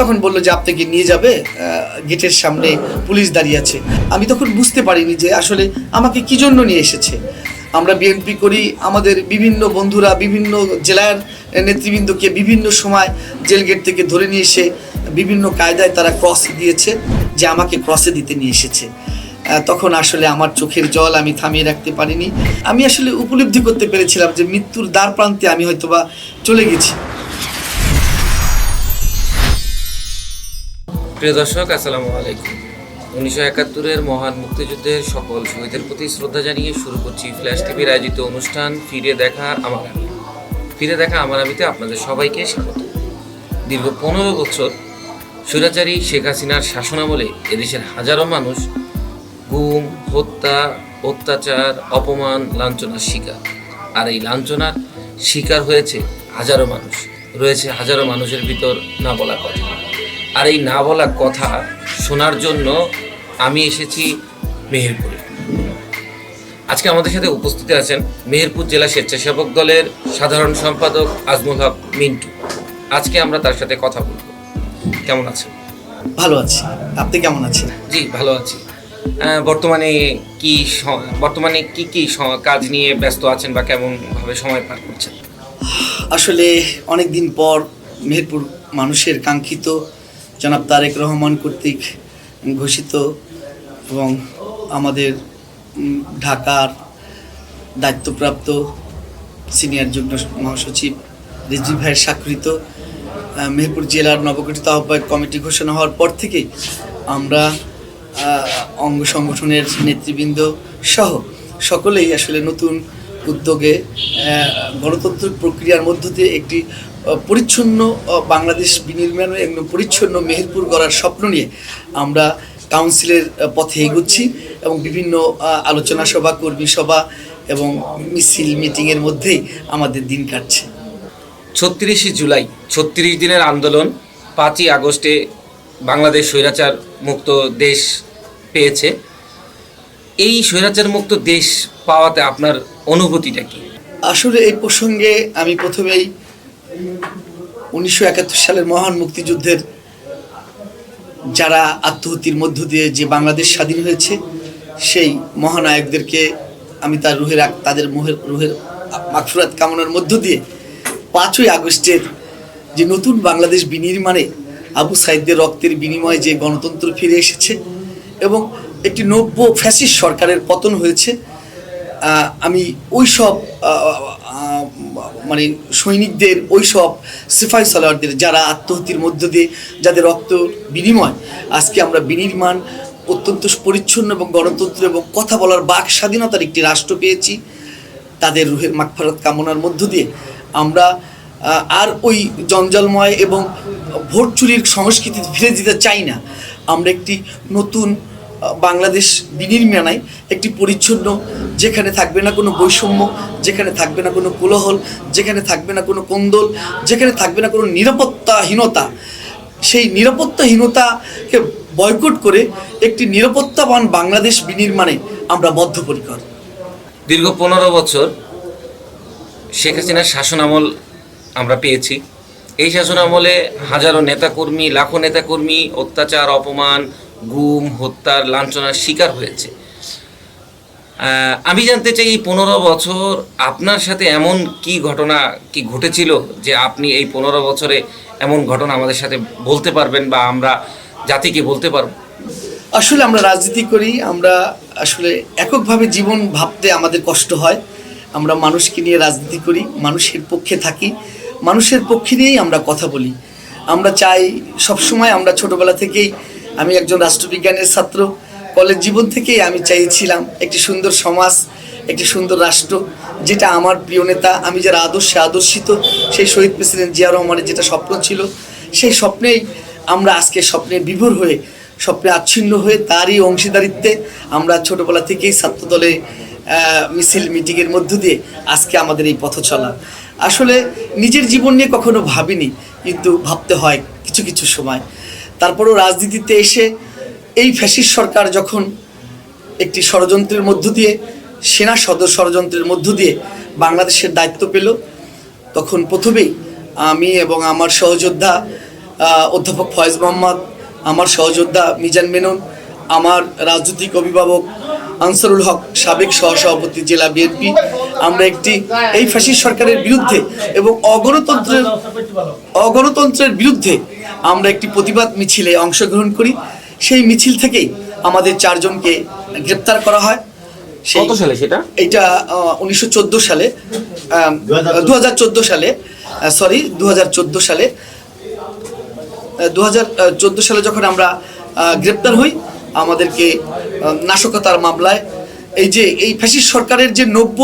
তখন বলল যে আপনাকে নিয়ে যাবে গেটের সামনে পুলিশ দাঁড়িয়ে আছে। আমি তখন বুঝতে পারিনি যে আসলে আমাকে কি জন্য নিয়ে এসেছে। আমরা বিএনপি করি, আমাদের বিভিন্ন বন্ধুরা বিভিন্ন জেলার নেতৃবৃন্দকে বিভিন্ন সময় জেল গেট থেকে ধরে নিয়ে এসে বিভিন্ন কায়দায় তারা ক্রস দিয়েছে যে আমাকে ক্রসে দিতে নিয়ে এসেছে। তখন আসলে আমার চোখের জল আমি থামিয়ে রাখতে পারিনি। আমি আসলে উপলব্ধি করতে পেরেছিলাম যে মৃত্যুর দ্বার প্রান্তে আমি হয়তোবা চলে গেছি। প্রিয় দর্শক, আসসালামু আলাইকুম। উনিশশো একাত্তরের মহান মুক্তিযুদ্ধের সকল শহীদের প্রতি শ্রদ্ধা জানিয়ে শুরু করছি ফ্ল্যাশ টিভির আয়োজিত অনুষ্ঠান ফিরে দেখা আমার আমি ফিরে দেখা আমার আমিতে আপনাদের সবাইকে স্বাগত। দীর্ঘ পনেরো বছর স্বৈরাচারী শেখ হাসিনার শাসনামলে এদেশের হাজারো মানুষ গুম, হত্যা, অত্যাচার, অপমান, লাঞ্ছনার শিকার। আর এই লাঞ্ছনার শিকার হয়েছে হাজারো মানুষ। রয়েছে হাজারো মানুষের ভিতর না বলা কথা। আর এই না বলা কথা শোনার জন্য আমি এসেছি মেহেরপুরে। আজকে আমাদের সাথে উপস্থিত আছেন মেহেরপুর জেলা স্বেচ্ছাসেবক দলের সাধারণ সম্পাদক আজমুল হক মিন্টু। আজকে আমরা তার সাথে কথা বলব। কেমন আছেন? ভালো আছি। আপনি কেমন আছেন? জি ভালো আছি। বর্তমানে কি বর্তমানে কি কি কাজ নিয়ে ব্যস্ত আছেন বা কেমন ভাবে সময় পার করছেন? আসলে অনেক দিন পর মেহেরপুর মানুষের কাঙ্ক্ষিত জনাব তারেক রহমান কর্তৃক ঘোষিত এবং আমাদের ঢাকার দায়িত্বপ্রাপ্ত সিনিয়র যুগ্ম মহাসচিব রিজভি ভাইয়ের স্বাক্ষরিত মেহেরপুর জেলার নবগঠিত আহ্বায়ক কমিটি ঘোষণা হওয়ার পর থেকে আমরা অঙ্গ সংগঠনের নেতৃবৃন্দ সহ সকলেই আসলে নতুন উদ্যোগে গণতন্ত্র প্রক্রিয়ার মধ্য দিয়ে একটি পরিচ্ছন্ন বাংলাদেশ বিনির্মাণ এবং পরিচ্ছন্ন মেহেরপুর গড়ার স্বপ্ন নিয়ে আমরা কাউন্সিলের পথে এগোচ্ছি এবং বিভিন্ন আলোচনা সভা, কর্মী সভা এবং মিছিল মিটিংয়ের মধ্যেই আমাদের দিন কাটছে। ছত্রিশে জুলাই, ছত্রিশ দিনের আন্দোলন, পাঁচই আগস্টে বাংলাদেশ স্বৈরাচার মুক্ত দেশ পেয়েছে। এই স্বৈরাচার মুক্ত দেশ পাওয়াতে আপনার অনুভূতিটা কি? আসলে এই প্রসঙ্গে আমি প্রথমেই উনিশশো একাত্তর সালের মহান মুক্তিযুদ্ধের যারা আত্মহতির মধ্য দিয়ে যে বাংলাদেশ স্বাধীন হয়েছে, সেই মহানায়কদেরকে আমি তার রুহের তাদের মুহের রুহের মাগফুরাত কামনার মধ্য দিয়ে পাঁচই আগস্টের যে নতুন বাংলাদেশ বিনির্মাণে আবু সাইদদের রক্তের বিনিময়ে যে গণতন্ত্র ফিরে এসেছে এবং একটি নব্য ফ্যাসিস সরকারের পতন হয়েছে। আমি ওই সব মানে সৈনিকদের ওই সব সিফাই সালোয়ারদের যারা আত্মহতির মধ্য দিয়ে যাদের রক্ত বিনিময়, আজকে আমরা বিনির্মাণ, অত্যন্ত পরিচ্ছন্ন এবং গণতন্ত্র এবং কথা বলার বাক স্বাধীনতার একটি রাষ্ট্র পেয়েছি। তাদের রুহের মাগফারাত কামনার মধ্য দিয়ে আমরা আর ওই জঞ্জালময় এবং ভোট চুরির সংস্কৃতি ফিরে দিতে চাই না। আমরা একটি নতুন বাংলাদেশ বিনির্মাণায় একটি পরিচ্ছন্ন, যেখানে থাকবে না কোনো বৈষম্য, যেখানে থাকবে না কোনো কোলাহল, যেখানে থাকবে না কোনো কোন্দল, যেখানে থাকবে না কোনো নিরাপত্তাহীনতা। সেই নিরাপত্তাহীনতাকে বয়কট করে একটি নিরাপত্তাবান বাংলাদেশ বিনির্মাণে আমরা বদ্ধপরিকর দীর্ঘ পনেরো বছর শেখ হাসিনার শাসনামল আমরা পেয়েছি। এই শাসনামলে হাজারো নেতাকর্মী, লাখো নেতাকর্মী, অত্যাচার, অপমান গুম, হত্যার লাঞ্ছনার শিকার হয়েছে। আমি জানতে চাই এই পনেরো বছর আপনার সাথে এমন কি ঘটনা কি ঘটেছিল যে আপনি এই পনেরো বছরে এমন ঘটনা আমাদের সাথে বলতে পারবেন বা আমরা জাতিকে বলতে পারব? আসলে আমরা রাজনীতি করি, আমরা আসলে এককভাবে জীবন ভাবতে আমাদের কষ্ট হয়। আমরা মানুষকে নিয়ে রাজনীতি করি, মানুষের পক্ষে থাকি। মানুষের পক্ষে নিয়েই আমরা কথা বলি। আমরা চাই সবসময় আমরা ছোটবেলা থেকেই আমি একজন রাষ্ট্রবিজ্ঞানের ছাত্র। কলেজ জীবন থেকেই আমি চাইছিলাম একটি সুন্দর সমাজ, একটি সুন্দর রাষ্ট্র, যেটা আমার প্রিয় নেতা, আমি যারা আদর্শে আদর্শিত, সেই শহীদ প্রেসিডেন্ট জিয়া রহমানের যেটা স্বপ্ন ছিল, সেই স্বপ্নেই আমরা আজকে স্বপ্নে বিভোর হয়ে, স্বপ্নে আচ্ছিন্ন হয়ে তারই অংশীদারিত্বে আমরা ছোটোবেলা থেকেই ছাত্রদলে মিছিল, মিটিংয়ের মধ্য দিয়ে আজকে আমাদের এই পথ চলা। আসলে নিজের জীবন নিয়ে কখনো ভাবিনি, কিন্তু ভাবতে হয় কিছু কিছু সময়। তারপরও রাজনীতিতে এসে এই ফ্যাসিস সরকার যখন একটি ষড়যন্ত্রের মধ্য দিয়ে, সেনা সদর ষড়যন্ত্রের মধ্য দিয়ে বাংলাদেশের দায়িত্ব পেল, তখন প্রথমেই আমি এবং আমার সহযোদ্ধা অধ্যাপক ফয়েজ মোহাম্মদ, আমার সহযোদ্ধা মিজান মেনন, আমার রাজনৈতিক অভিভাবক আনসারুল হক সাবেক সহসভাপতি জেলা বিএনপি। আমরা একটি এই ফ্যাসিস্ট সরকারের বিরুদ্ধে এবং অগণতন্ত্রের অগণতন্ত্রের বিরুদ্ধে আমরা একটি প্রতিবাদ মিছিলে অংশগ্রহণ করি। সেই মিছিল থেকেই আমাদের চারজনকে গ্রেপ্তার করা হয়। কত সালে সেটা? এইটা উনিশশো সালে দু হাজার চোদ্দ সালে সরি দু হাজার চোদ্দ সালে দু হাজার চোদ্দ সালে যখন আমরা গ্রেপ্তার হই আমাদেরকে নাশকতার মামলায়। এই যে, এই ফ্যাসিস্ট সরকারের যে নব্য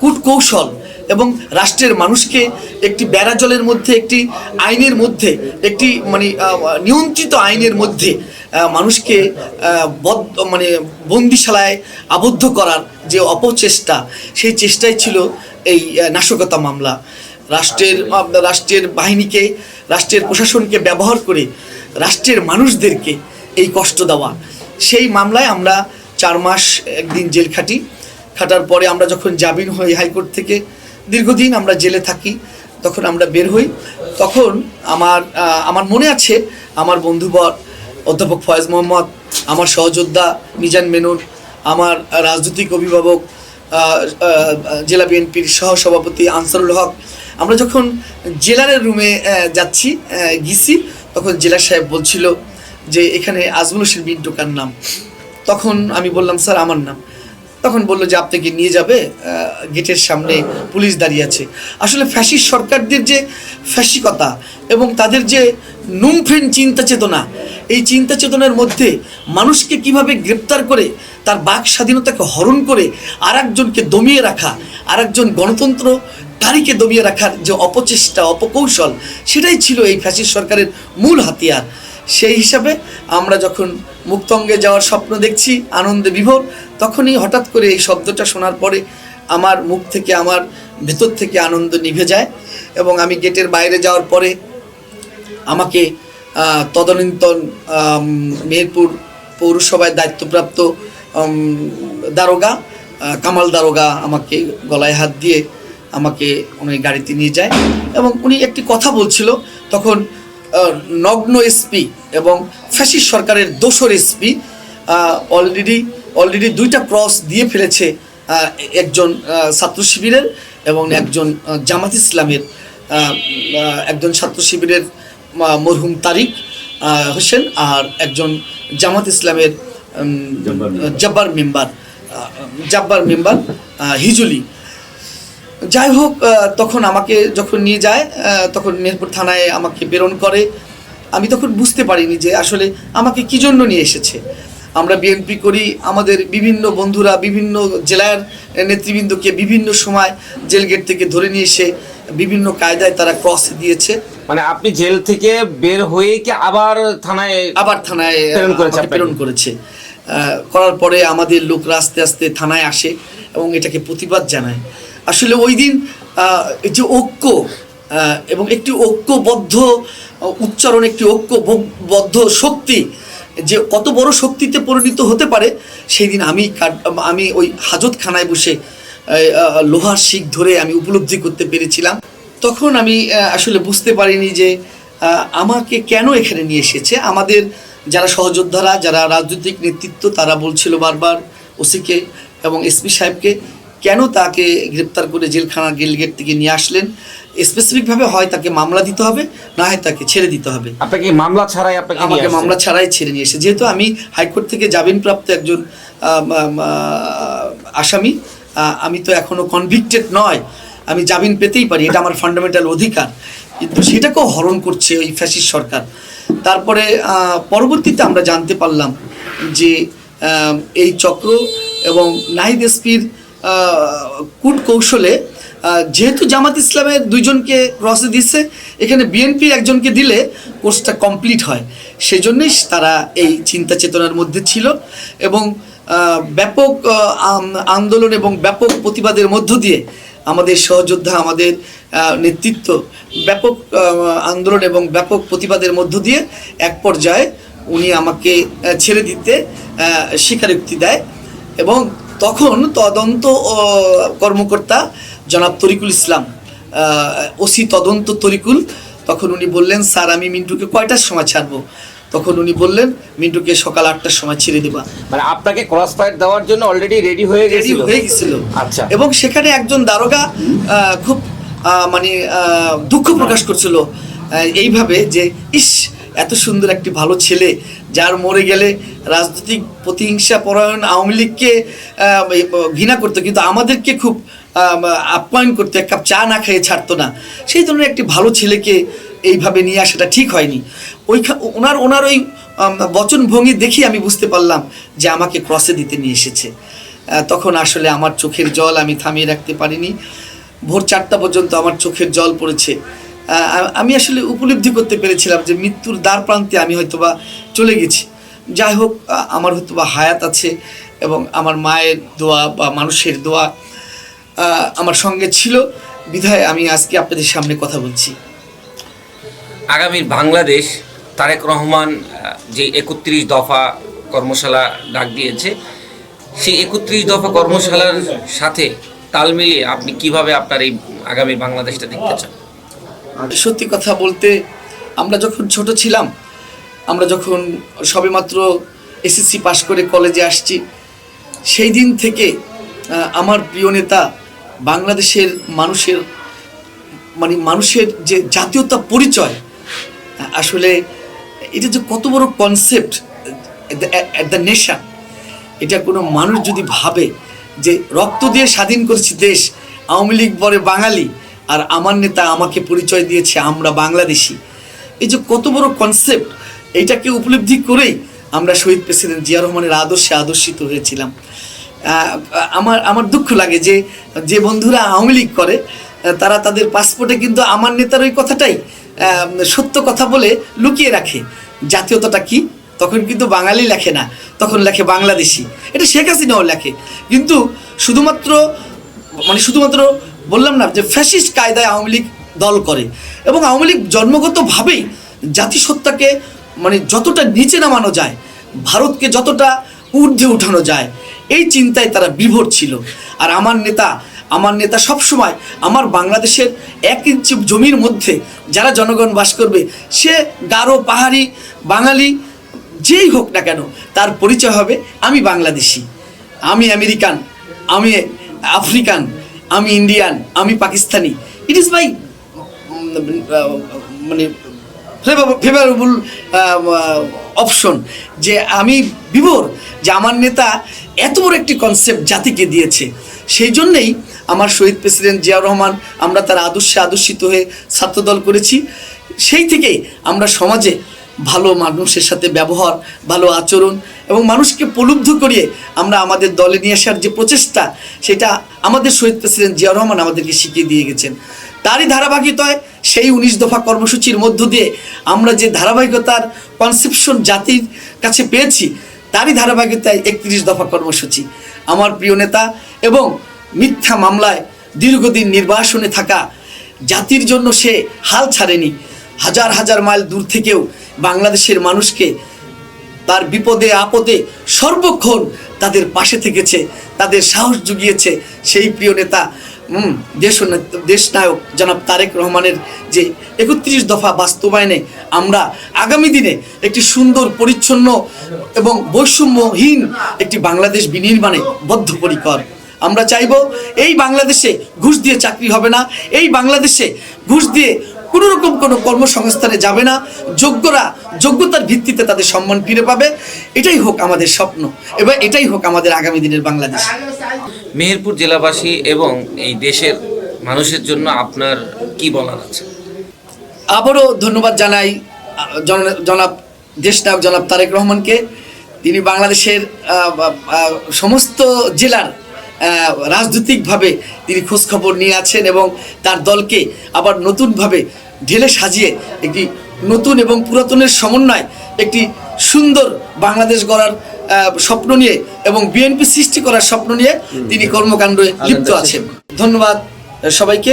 কূট কৌশল এবং রাষ্ট্রের মানুষকে একটি বেড়া জলের মধ্যে, একটি আইনের মধ্যে, একটি মানে নিয়ন্ত্রিত আইনের মধ্যে মানুষকে বদ্ধ মানে বন্দিশালায় আবদ্ধ করার যে অপচেষ্টা, সেই চেষ্টাই ছিল এই নাশকতা মামলা। রাষ্ট্রের রাষ্ট্রের বাহিনীকে, রাষ্ট্রের প্রশাসনকে ব্যবহার করে, রাষ্ট্রের মানুষদেরকে এই কষ্ট দেওয়া। সেই মামলায় আমরা চার মাস একদিন জেল খাটি। খাটার পরে আমরা যখন জামিন হই হাইকোর্ট থেকে, দীর্ঘদিন আমরা জেলে থাকি, তখন আমরা বের হই। তখন আমার আমার মনে আছে, আমার বন্ধুবর অধ্যাপক ফয়েজ মোহাম্মদ, আমার সহযোদ্ধা মিজান মেনুর, আমার রাজনৈতিক অভিভাবক জেলা বিএনপির সহসভাপতি আনসারুল হক। আমরা যখন জেলারের রুমে যাচ্ছি গিয়েছি তখন জেলা সাহেব বলছিল যে এখানে আজমল বিন টোকার নাম। তখন আমি বললাম, স্যার, আমার নাম। তখন বলল যে, আপনাকে নিয়ে যাবে গেটের সামনে পুলিশ দাঁড়িয়ে আছে। আসলে ফ্যাসিস্ট সরকারদের যে ফ্যাসিকতা এবং তাদের যে নুমফেন চিন্তা চেতনা এই চিন্তা চেতনার মধ্যে মানুষকে কীভাবে গ্রেপ্তার করে, তার বাক স্বাধীনতাকে হরণ করে আর একজনকে দমিয়ে রাখা আর একজন গণতন্ত্র তারিখে দমিয়ে রাখার যে অপচেষ্টা, অপকৌশল, সেটাই ছিল এই ফ্যাসিস্ট সরকারের মূল হাতিয়ার। সেই হিসাবে আমরা যখন মুক্তঙ্গে যাওয়ার স্বপ্ন দেখছি, আনন্দে বিভোর, তখনই হঠাৎ করে এই শব্দটা শোনার পরে আমার মুখ থেকে, আমার ভেতর থেকে আনন্দ নিভে যায় এবং আমি গেটের বাইরে যাওয়ার পরে আমাকে তদানীন্তন মেহেরপুর পৌরসভায় দায়িত্বপ্রাপ্ত দারোগা কামাল দারোগা আমাকে গলায় হাত দিয়ে আমাকে, উনি গাড়িতে নিয়ে যায় এবং উনি একটি কথা বলছিল। তখন নগ্ন এসপি এবং ফ্যাসিস্ট সরকারের দোসর এসপি অলরেডি অলরেডি দুইটা ক্রস দিয়ে ফেলেছে একজন ছাত্র শিবিরের এবং একজন জামাত ইসলামের একজন ছাত্র শিবিরের মরহুম তারিক হোসেন আর একজন জামাত ইসলামের জব্বার মেম্বার। জব্বার মেম্বার হিজুলি। যাই হোক তখন আমাকে যখন নিয়ে যায় তখন মেহেরপুর থানায় আমাকে প্রেরণ করে। আমি তখন বুঝতে পারিনি যে আসলে আমাকে কি জন্য নিয়ে এসেছে। আমরা বিএনপি করি আমাদের বিভিন্ন বন্ধুরা বিভিন্ন জেলার নেতৃবৃন্দকে বিভিন্ন সময় জেল গেট থেকে ধরে নিয়ে এসে বিভিন্ন কায়দায় তারা ক্রস দিয়েছে। মানে আপনি জেল থেকে বের হয়ে কি আবার থানায় আবার থানায় প্রেরণ করেছে প্রেরণ করেছে। করার পরে আমাদের লোকরা আস্তে আস্তে থানায় আসে এবং এটাকে প্রতিবাদ জানায়। আসলে ওই দিন যে ঐক্য এবং একটি ঐক্যবদ্ধ উচ্চারণ, একটি ঐক্যবদ্ধ শক্তি, যে কত বড় শক্তিতে পরিণত হতে পারে, সেই দিন আমি আমি ওই হাজতখানায় বসে লোহার শিক ধরে আমি উপলব্ধি করতে পেরেছিলাম। তখন আমি আসলে বুঝতে পারিনি যে আমাকে কেন এখানে নিয়ে এসেছে। আমাদের যারা সহযোদ্ধারা, যারা রাজনৈতিক নেতৃত্ব, তারা বলছিল বারবার ওসিকে এবং এসপি সাহেবকে কেন তাকে গ্রেপ্তার করে জেলখানা গেলগেট থেকে নিয়ে আসলেন? স্পেসিফিকভাবে হয় তাকে মামলা দিতে হবে না হয় তাকে ছেড়ে দিতে হবে। আপনাকে মামলা ছাড়াই আপনাকে আমাকে মামলা ছাড়াই ছেড়ে নিয়ে এসে যেহেতু আমি হাইকোর্ট থেকে জামিনপ্রাপ্ত একজন আসামি আমি তো এখনও কনভিক্টেড নয়। আমি জামিন পেতেই পারি এটা আমার ফান্ডামেন্টাল অধিকার। কিন্তু সেটাকেও হরণ করছে ওই ফ্যাসিস্ট সরকার। তারপরে পরবর্তীতে আমরা জানতে পারলাম যে এই চক্র এবং নাহিদ এসপির কূট কৌশলে যেহেতু জামাত ইসলামের দুইজনকে ক্রসে দিচ্ছে এখানে বিএনপির একজনকে দিলে কোর্সটা কমপ্লিট হয়। সেজন্যই তারা এই চিন্তা চেতনার মধ্যে ছিল এবং ব্যাপক আন্দোলন এবং ব্যাপক প্রতিবাদের মধ্য দিয়ে আমাদের সহযোদ্ধা, আমাদের নেতৃত্ব ব্যাপক আন্দোলন এবং ব্যাপক প্রতিবাদের মধ্য দিয়ে এক পর্যায়ে উনি আমাকে ছেড়ে দিতে স্বীকারোক্তি দেয় এবং তখন তদন্ত কর্মকর্তা জনাব তরিকুল ইসলাম ওসি তদন্ত তরিকুল তখন উনি বললেন স্যার আমি মিন্টুকে কয়টার সময় ছাড়বো? তখন উনি বললেন মিন্টুকে সকাল আটটার সময় ছেড়ে দেবা। মানে আপনাকে ক্রস ফায়ার দেওয়ার জন্য অলরেডি রেডি হয়ে রেডি গেছিল? হয়ে গেছিল। আচ্ছা। এবং সেখানে একজন দারোগা খুব মানে দুঃখ প্রকাশ করছিল এইভাবে যে ইস এত সুন্দর একটি ভালো ছেলে, যার মরে গেলে রাজনৈতিক প্রতিহিংসা পরায়ণ আওয়ামী লীগকে ঘৃণা করতো, কিন্তু আমাদেরকে খুব আপ্যায়ন করতো, এক কাপ চা না খেয়ে ছাড়তো না। সেই ধরনের একটি ভালো ছেলেকে এইভাবে নিয়ে আসাটা ঠিক হয়নি। ওই ওনার ওনার ওই বচনভঙ্গি দেখি আমি বুঝতে পারলাম যে আমাকে ক্রসে দিতে নিয়ে এসেছে। তখন আসলে আমার চোখের জল আমি থামিয়ে রাখতে পারিনি। ভোর চারটা পর্যন্ত আমার চোখের জল পড়েছে। আমি আসলে উপলব্ধি করতে পেরেছিলাম যে মৃত্যুর দ্বার প্রান্তে আমি হয়তোবা চলে গেছি। যাই হোক আমার হয়তোবা হায়াত আছে এবং আমার মায়ের দোয়া বা মানুষের দোয়া আমার সঙ্গে ছিল। বিধায় আমি আজকে আপনাদের সামনে কথা বলছি। আগামীর বাংলাদেশ তারেক রহমান যে একত্রিশ দফা কর্মশালা ডাক দিয়েছে, সেই একত্রিশ দফা কর্মশালার সাথে তাল মিলিয়ে আপনি কীভাবে আপনার এই আগামী বাংলাদেশটা দেখতে চান? সত্যি কথা বলতে, আমরা যখন ছোট ছিলাম, আমরা যখন সবেমাত্র এসএসসি পাশ করে কলেজে আসছি, সেই দিন থেকে আমার প্রিয় নেতা বাংলাদেশের মানুষের মানে মানুষের যে জাতীয়তা পরিচয়, আসলে এটা যে কত বড় কনসেপ্ট অ্যাট দ্য নেশন এটা কোনো মানুষ যদি ভাবে যে রক্ত দিয়ে স্বাধীন করেছি দেশ, আওয়ামী লীগ বলে বাঙালি আর আমার নেতা আমাকে পরিচয় দিয়েছে, আমরা বাংলাদেশি। এই যে কত বড় কনসেপ্ট এইটাকে উপলব্ধি করেই আমরা শহীদ প্রেসিডেন্ট জিয়া রহমানের আদর্শে আদর্শিত হয়েছিলাম। আমার আমার দুঃখ লাগে যে যে বন্ধুরা আওয়ামী লীগ করে তারা তাদের পাসপোর্টে কিন্তু আমার নেতার ওই কথাটাই সত্য কথা বলে লুকিয়ে রাখে। জাতীয়তাটা কি? তখন কিন্তু বাঙালি লেখে না, তখন লেখে বাংলাদেশি। এটা শেখ হাসিনাও লেখে। কিন্তু শুধুমাত্র মানে শুধুমাত্র বললাম না যে ফ্যাসিস্ট কায়দায় আওয়ামী লীগ দল করে। এবং আওয়ামী লীগ জন্মগতভাবেই জাতিসত্তাকে মানে যতটা নিচে নামানো যায়, ভারতকে যতটা ঊর্ধ্বে উঠানো যায়, এই চিন্তায় তারা বিভোর ছিল। আর আমার নেতা আমার নেতা সবসময় আমার বাংলাদেশের এক ইঞ্চি জমির মধ্যে যারা জনগণ বাস করবে, সে গারো, পাহাড়ি, বাঙালি, যেই হোক না কেন, তার পরিচয় হবে আমি বাংলাদেশি। আমি আমেরিকান, আমি আফ্রিকান আমি ইন্ডিয়ান আমি পাকিস্তানি ইট ইজ মাই মানে ফেভারেবল অপশন যে আমি বিভোর, যে আমার নেতা এত বড় একটি কনসেপ্ট জাতিকে দিয়েছে। সেই জন্যেই আমার শহীদ প্রেসিডেন্ট জিয়াউর রহমান, আমরা তার আদর্শে আদর্শিত হয়ে ছাত্রদল করেছি। সেই থেকেই আমরা সমাজে ভালো মানুষের সাথে ব্যবহার, ভালো আচরণ এবং মানুষকে প্রলুব্ধ করিয়ে আমরা আমাদের দলে নিয়ে আসার যে প্রচেষ্টা, সেটা আমাদের শহীদ প্রেসিডেন্ট জিয়াউর রহমান আমাদেরকে শিখিয়ে দিয়ে গেছেন। তারই ধারাবাহিকতায় সেই উনিশ দফা কর্মসূচির মধ্য দিয়ে আমরা যে ধারাবাহিকতার কনসেপশন জাতির কাছে পেয়েছি, তারই ধারাবাহিকতায় একত্রিশ দফা কর্মসূচি। আমার প্রিয় নেতা এবং মিথ্যা মামলায় দীর্ঘদিন নির্বাসনে থাকা জাতির জন্য সে হাল ছাড়েনি। হাজার হাজার মাইল দূর থেকেও বাংলাদেশের মানুষকে তার বিপদে, আপদে সর্বক্ষণ তাদের পাশে থেকেছে, তাদের সাহস জুগিয়েছে সেই প্রিয় নেতা দেশ দেশনায়ক জনাব তারেক রহমানের যে একত্রিশ দফা বাস্তবায়নে আমরা আগামী দিনে একটি সুন্দর, পরিচ্ছন্ন এবং বৈষম্যহীন একটি বাংলাদেশ বিনির্মাণে বদ্ধপরিকর। আমরা চাইব এই বাংলাদেশে ঘুষ দিয়ে চাকরি হবে না, এই বাংলাদেশে ঘুষ দিয়ে কোনো রকম কোনো কর্মসংস্থানে যাবে না। যোগ্যরা যোগ্যতার ভিত্তিতে তাদের সম্মান ফিরে পাবে। এটাই হোক আমাদের স্বপ্ন। এবার এটাই হোক আমাদের আগামী দিনের বাংলাদেশ। মেহেরপুর জেলাবাসী এবং এই দেশের মানুষের জন্য আপনার কি বলার আছে? আবারও ধন্যবাদ জানাই জন- জনাব দেশনায়ক জনাব তারেক রহমানকে। তিনি বাংলাদেশের সমস্ত জেলার রাজনৈতিকভাবে তিনি খোঁজখবর নিয়ে আছেন এবং তার দলকে আবার নতুনভাবে ঢেলে সাজিয়ে একটি নতুন এবং পুরাতনের সমন্বয় একটি সুন্দর বাংলাদেশ গড়ার স্বপ্ন নিয়ে এবং বিএনপি সৃষ্টি করার স্বপ্ন নিয়ে তিনি কর্মকাণ্ডে লিপ্ত আছেন। ধন্যবাদ সবাইকে।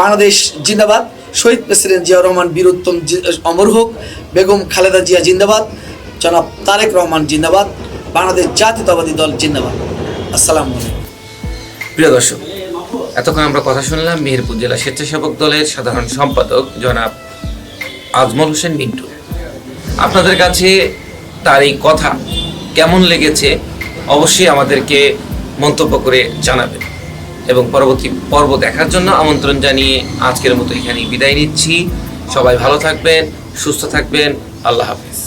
বাংলাদেশ জিন্দাবাদ। শহীদ প্রেসিডেন্ট জিয়া রহমান বীরোত্তম অমর হোক। বেগম খালেদা জিয়া জিন্দাবাদ। জনাব তারেক রহমান জিন্দাবাদ। বাংলাদেশ জাতীয়তাবাদী দল জিন্দাবাদ। আসসালামু আলাইকুম। প্রিয় দর্শক, এতক্ষণ আমরা কথা শুনলাম মেহেরপুর জেলা স্বেচ্ছাসেবক দলের সাধারণ সম্পাদক জনাব আজমল হোসেন মিন্টু। আপনাদের কাছে তার এই কথা কেমন লেগেছে অবশ্যই আমাদেরকে মন্তব্য করে জানাবেন এবং পরবর্তী পর্ব দেখার জন্য আমন্ত্রণ জানিয়ে আজকের মতো এখানেই বিদায় নিচ্ছি। সবাই ভালো থাকবেন, সুস্থ থাকবেন। আল্লাহ হাফিজ।